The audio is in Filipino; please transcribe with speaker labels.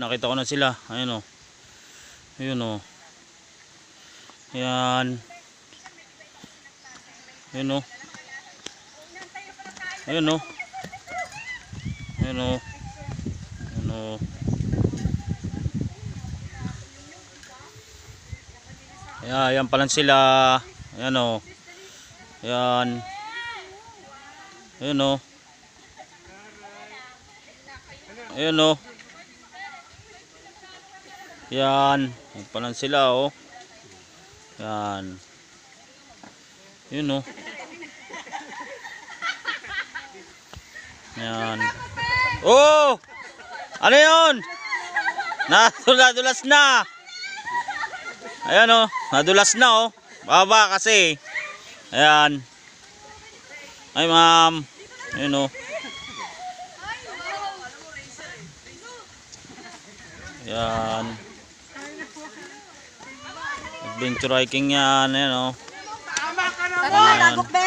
Speaker 1: nakita ko na sila. Ayun oh. Ayun oh. Yan. Ayun oh. Ayun oh. Ayun oh. Ayun oh. Ayan, yan pala sila. Ayan oh. Ayan. Ayan oh. Ayan oh. Yan. Yan sila oh. Yan. Yun oh. Yan. Oh! Ano yun? Nadulas na. Ayan oh. Nadulas na oh. Baba kasi. Ayan. Ay ma'am. Ayun oh. Yan. Adventure hiking yan. Ayan oh.
Speaker 2: Tara, lagok be!